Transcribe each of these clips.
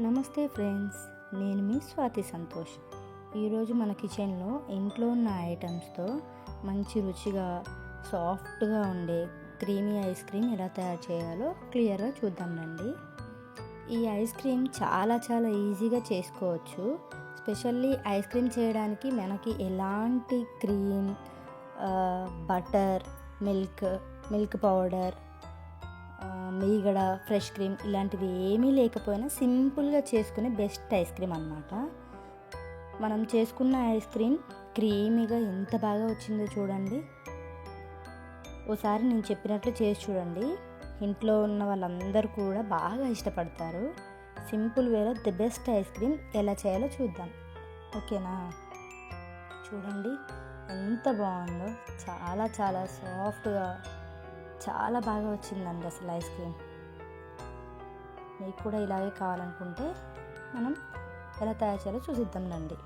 నమస్తే ఫ్రెండ్స్ నేను మీ స్వాతి సంతోష్. ఈరోజు మన కిచెన్లో ఇంట్లో ఉన్న ఐటమ్స్తో మంచి రుచిగా సాఫ్ట్గా ఉండే క్రీమీ ఐస్ క్రీమ్ ఎలా తయారు చేయాలో క్లియర్గా చూద్దాం రండి. ఈ ఐస్ క్రీమ్ చాలా చాలా ఈజీగా చేసుకోవచ్చు. స్పెషల్లీ ఐస్ క్రీమ్ చేయడానికి మనకి ఎలాంటి cream butter milk milk powder మీగడ ఫ్రెష్ క్రీమ్ ఇలాంటివి ఏమీ లేకపోయినా సింపుల్గా చేసుకునే బెస్ట్ ఐస్ క్రీమ్ అన్నమాట. మనం చేసుకున్న ఐస్ క్రీమ్ క్రీమీగా ఎంత బాగా వచ్చిందో చూడండి. ఓసారి నేను చెప్పినట్లు చేసి చూడండి. ఇంట్లో ఉన్న వాళ్ళందరూ కూడా బాగా ఇష్టపడతారు. సింపుల్ వేలో ది బెస్ట్ ఐస్ క్రీమ్ ఎలా చేయాలో చూద్దాం. ఓకేనా? చూడండి ఎంత బాగుందో. చాలా చాలా సాఫ్ట్గా చాలా బాగా వచ్చిందండి అసలు ఐస్ క్రీమ్. మీకు కూడా ఇలాగే కావాలనుకుంటే మనం ఎలా తయారు చేయాలో చూసిద్దాం రండి.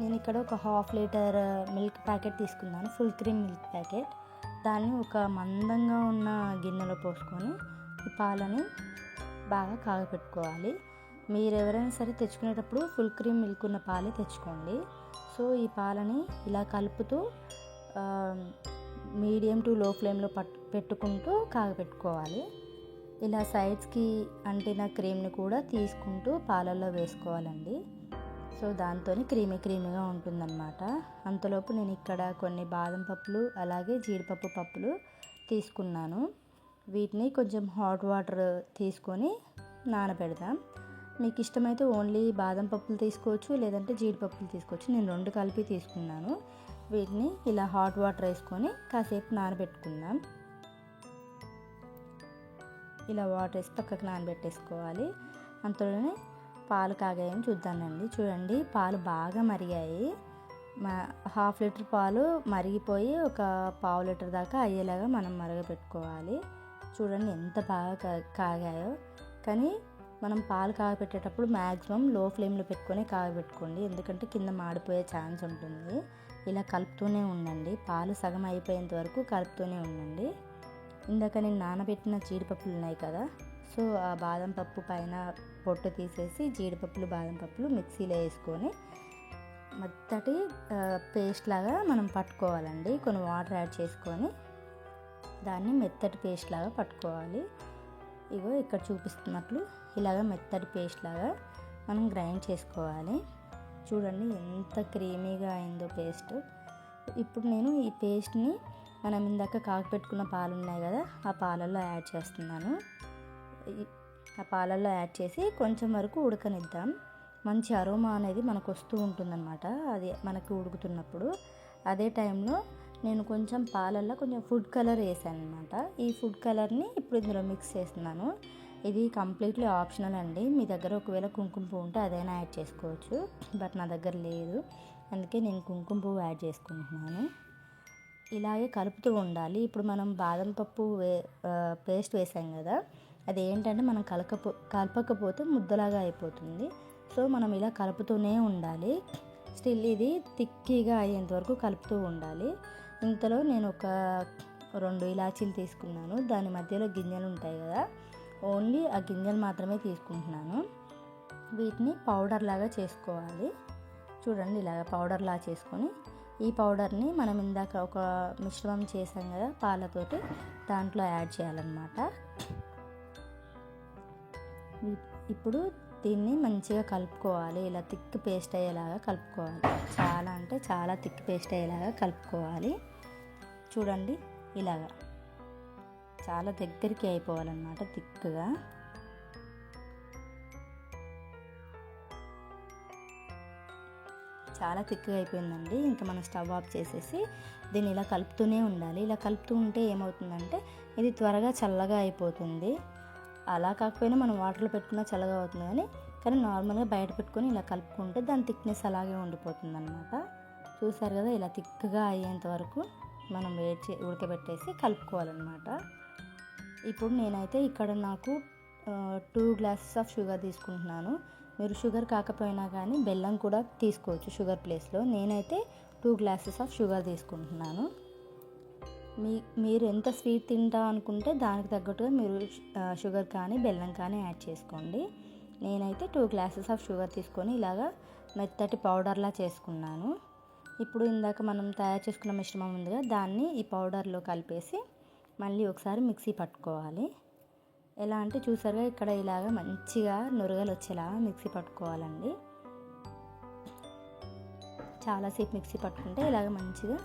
నేను ఇక్కడ ఒక హాఫ్ లీటర్ మిల్క్ ప్యాకెట్ తీసుకున్నాను ఫుల్ క్రీమ్ మిల్క్ ప్యాకెట్. దాన్ని ఒక మందంగా ఉన్న గిన్నెలో పోసుకొని ఈ పాలని బాగా కాగపెట్టుకోవాలి. మీరు ఎవరైనా సరే తెచ్చుకునేటప్పుడు ఫుల్ క్రీమ్ మిల్క్ ఉన్న పాలే తెచ్చుకోండి. సో ఈ పాలని ఇలా కలుపుతూ మీడియం టు లో ఫ్లేమ్లో పట్ పెట్టుకుంటూ కాగపెట్టుకోవాలి. ఇలా సైడ్స్కి అంటిన క్రీమ్ని కూడా తీసుకుంటూ పాలల్లో వేసుకోవాలండి. సో దాంతో క్రీమీ క్రీమీగా ఉంటుందన్నమాట. అంతలోపు నేను ఇక్కడ కొన్ని బాదం పప్పులు అలాగే జీడిపప్పు పప్పులు తీసుకున్నాను. వీటిని కొంచెం హాట్ వాటర్ తీసుకొని నానబెడదాం. మీకు ఇష్టమైతే ఓన్లీ బాదం పప్పులు తీసుకోవచ్చు లేదంటే జీడిపప్పులు తీసుకోవచ్చు. నేను రెండు కలిపి తీసుకున్నాను. వీటిని ఇలా హాట్ వాటర్ వేసుకొని కాసేపు నానబెట్టుకుందాం. ఇలా వాటర్ వేసి పక్కకు నానబెట్టేసుకోవాలి. అంతలోనే పాలు కాగాయని చూద్దానండి చూడండి పాలు బాగా మరిగాయి. మా హాఫ్ లీటర్ పాలు మరిగిపోయి ఒక పావు లీటర్ దాకా అయ్యేలాగా మనం మరగపెట్టుకోవాలి చూడండి ఎంత బాగా కా- కాగాయో. కానీ మనం పాలు కాగపెట్టేటప్పుడు మ్యాక్సిమం లో ఫ్లేమ్లో పెట్టుకొని కాగబెట్టుకోండి. ఎందుకంటే కింద మాడిపోయే ఛాన్స్ ఉంటుంది. ఇలా కలుపుతూనే ఉండండి. పాలు సగం అయిపోయేంత వరకు కలుపుతూనే ఉండండి. ఇందాక నేను నానబెట్టిన జీడిపప్పులు ఉన్నాయి కదా సో ఆ బాదం పప్పు పైన పొట్టు తీసేసి జీడిపప్పులు బాదం పప్పులు మిక్సీలో వేసుకొని మెత్తటి పేస్ట్ లాగా మనం పట్టుకోవాలండి. కొన్ని వాటర్ యాడ్ చేసుకొని దాన్ని మెత్తటి పేస్ట్ లాగా పట్టుకోవాలి. ఇగో ఇక్కడ చూపిస్తున్నట్లు ఇలాగ మెత్తటి పేస్ట్ లాగా మనం గ్రైండ్ చేసుకోవాలి. చూడండి ఎంత క్రీమీగా అయిందో పేస్ట్. ఇప్పుడు నేను ఈ పేస్ట్ని మనం ఇందాక కాగపెట్టుకున్న పాలు ఉన్నాయి కదా ఆ పాలల్లో యాడ్ చేస్తున్నాను. ఆ పాలల్లో యాడ్ చేసి కొంచెం వరకు ఉడకనిద్దాం. మంచి అరోమా అనేది మనకు వస్తూ ఉంటుందన్నమాట అది మనకి ఉడుకుతున్నప్పుడు. అదే టైంలో నేను కొంచెం పాలల్లో కొంచెం ఫుడ్ కలర్ వేసాను అనమాట ఈ ఫుడ్ కలర్ని ఇప్పుడు ఇందులో మిక్స్ చేస్తున్నాను. ఇది కంప్లీట్లీ ఆప్షనల్ అండి. మీ దగ్గర ఒకవేళ కుంకుమ పువ్వు ఉంటే అదైనా యాడ్ చేసుకోవచ్చు. బట్ నా దగ్గర లేదు. అందుకే నేను కుంకుమ పువ్వు యాడ్ చేసుకుంటున్నాను. ఇలాగే కలుపుతూ ఉండాలి. ఇప్పుడు మనం బాదం పప్పు వే పేస్ట్ వేసాం కదా అది ఏంటంటే మనం కలకపో కలపకపోతే ముద్దలాగా అయిపోతుంది. సో మనం ఇలా కలుపుతూనే ఉండాలి. స్టిల్ ఇది తిక్కిగా అయ్యేంత వరకు కలుపుతూ ఉండాలి. ఇంతలో నేను ఒక రెండు ఇలాచీలు తీసుకున్నాను. దాని మధ్యలో గింజలు ఉంటాయి కదా ఓన్లీ ఆ గింజలు మాత్రమే తీసుకుంటున్నాను. వీటిని పౌడర్ లాగా చేసుకోవాలి. చూడండి ఇలాగ పౌడర్ లా చేసుకొని ఈ పౌడర్ని మనం ఇందాక ఒక మిశ్రమం చేసాం కదా పాలతోటి దాంట్లో యాడ్ చేయాలన్నమాట. ఇప్పుడు దీన్ని మంచిగా కలుపుకోవాలి. ఇలా థిక్ పేస్ట్ అయ్యేలాగా కలుపుకోవాలి. చాలా అంటే చాలా థిక్ పేస్ట్ అయ్యేలాగా కలుపుకోవాలి. చూడండి ఇలాగా. చాలా దగ్గరికి అయిపోవాలన్నమాట థిక్గా. చాలా థిక్గా అయిపోయిందండి. ఇంకా మనం స్టవ్ ఆఫ్ చేసేసి దీన్ని ఇలా కలుపుతూనే ఉండాలి. ఇలా కలుపుతూ ఉంటే ఏమవుతుందంటే ఇది త్వరగా చల్లగా అయిపోతుంది. అలా కాకపోయినా మనం వాటర్లో పెట్టుకున్నా చల్లగా అవుతుంది కానీ కానీ నార్మల్గా బయట పెట్టుకొని ఇలా కలుపుకుంటే దాని థిక్నెస్ అలాగే ఉండిపోతుంది అనమాట చూసారు కదా ఇలా థిక్గా అయ్యేంత వరకు మనం వేడి చే ఉడకబెట్టేసి కలుపుకోవాలన్నమాట. ఇప్పుడు నేనైతే ఇక్కడ నాకు టూ గ్లాసెస్ ఆఫ్ షుగర్ తీసుకుంటున్నాను. మీరు షుగర్ కాకపోయినా కానీ బెల్లం కూడా తీసుకోవచ్చు షుగర్ ప్లేస్లో నేనైతే టూ గ్లాసెస్ ఆఫ్ షుగర్ తీసుకుంటున్నాను. మీ మీరు ఎంత స్వీట్ తింటా అనుకుంటే దానికి తగ్గట్టుగా మీరు షుగర్ కానీ బెల్లం కానీ యాడ్ చేసుకోండి. నేనైతే టూ గ్లాసెస్ ఆఫ్ షుగర్ తీసుకొని ఇలాగా మెత్తటి పౌడర్లా చేసుకున్నాను. ఇప్పుడు ఇందాక మనం తయారు చేసుకున్న మిశ్రమం ఉందిగా దాన్ని ఈ పౌడర్లో కలిపేసి మళ్ళీ ఒకసారి మిక్సీ పట్టుకోవాలి. ఎలా అంటే చూసారుగా ఇక్కడ ఇలాగ మంచిగా నురగలు వచ్చేలాగా మిక్సీ పట్టుకోవాలండి. చాలాసేపు మిక్సీ పట్టుకుంటే ఇలాగ మంచిగా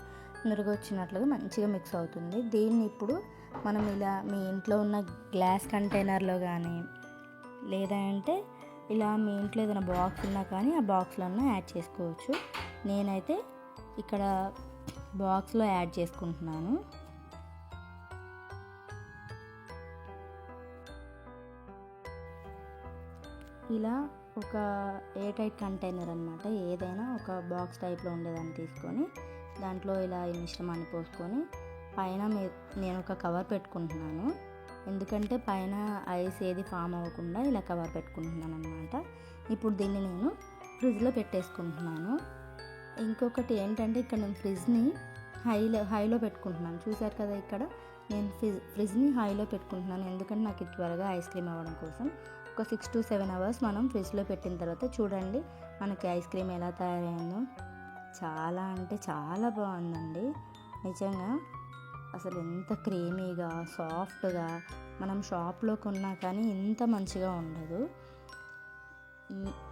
నురుగు వచ్చినట్లుగా మంచిగా మిక్స్ అవుతుంది. దీన్ని ఇప్పుడు మనం ఇలా మీ ఇంట్లో ఉన్న గ్లాస్ కంటైనర్లో కానీ లేదా అంటే ఇలా మీ ఇంట్లో ఏదైనా బాక్స్ ఉన్నా కానీ ఆ బాక్స్లో యాడ్ చేసుకోవచ్చు. నేనైతే ఇక్కడ బాక్స్లో యాడ్ చేసుకుంటున్నాను. ఇలా ఒక ఏ టైట్ కంటైనర్ అనమాట ఏదైనా ఒక బాక్స్ టైప్లో ఉండేదాన్ని తీసుకొని దాంట్లో ఇలా ఈ మిశ్రమాన్ని పోసుకొని పైన నేను ఒక కవర్ పెట్టుకుంటున్నాను. ఎందుకంటే పైన ఐస్ ఏది ఫామ్ అవ్వకుండా ఇలా కవర్ పెట్టుకుంటున్నాను అనమాట ఇప్పుడు దీన్ని నేను ఫ్రిడ్జ్లో పెట్టేసుకుంటున్నాను. ఇంకొకటి ఏంటంటే ఇక్కడ నేను ఫ్రిడ్జ్ని హైలో హైలో పెట్టుకుంటున్నాను. చూసారు కదా ఇక్కడ? నేను ఫ్రిజ్ ఫ్రిడ్జ్ని హైలో పెట్టుకుంటున్నాను. ఎందుకంటే నాకు త్వరగా ఐస్ క్రీమ్ అవ్వడం కోసం. ఒక సిక్స్ టు సెవెన్ అవర్స్ మనం ఫ్రిడ్జ్లో పెట్టిన తర్వాత చూడండి మనకి ఐస్ క్రీమ్ ఎలా తయారైందో. చాలా అంటే చాలా బాగుందండి. నిజంగా అసలు ఎంత క్రీమీగా సాఫ్ట్గా మనం షాప్లో కొన్నా కానీ ఇంత మంచిగా ఉండదు.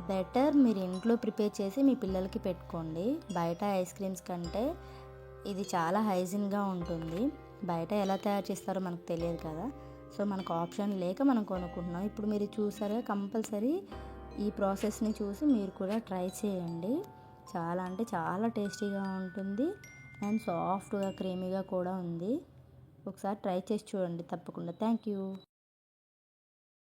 బెటర్ మీరు ఇంట్లో ప్రిపేర్ చేసి మీ పిల్లలకి పెట్టుకోండి. బయట ఐస్ క్రీమ్స్ కంటే ఇది చాలా హైజీన్గా ఉంటుంది. బయట ఎలా తయారు చేస్తారో మనకు తెలియదు కదా. సో మనకు ఆప్షన్ లేక మనం కొనుక్కుంటున్నాం. ఇప్పుడు మీరు చూసారా కంపల్సరీ ఈ ప్రాసెస్ని చూసి మీరు కూడా ట్రై చేయండి. చాలా అంటే చాలా టేస్టీగా ఉంటుంది. అండ్ సాఫ్ట్గా క్రీమీగా కూడా ఉంది. ఒకసారి ట్రై చేసి చూడండి తప్పకుండా. Thank you.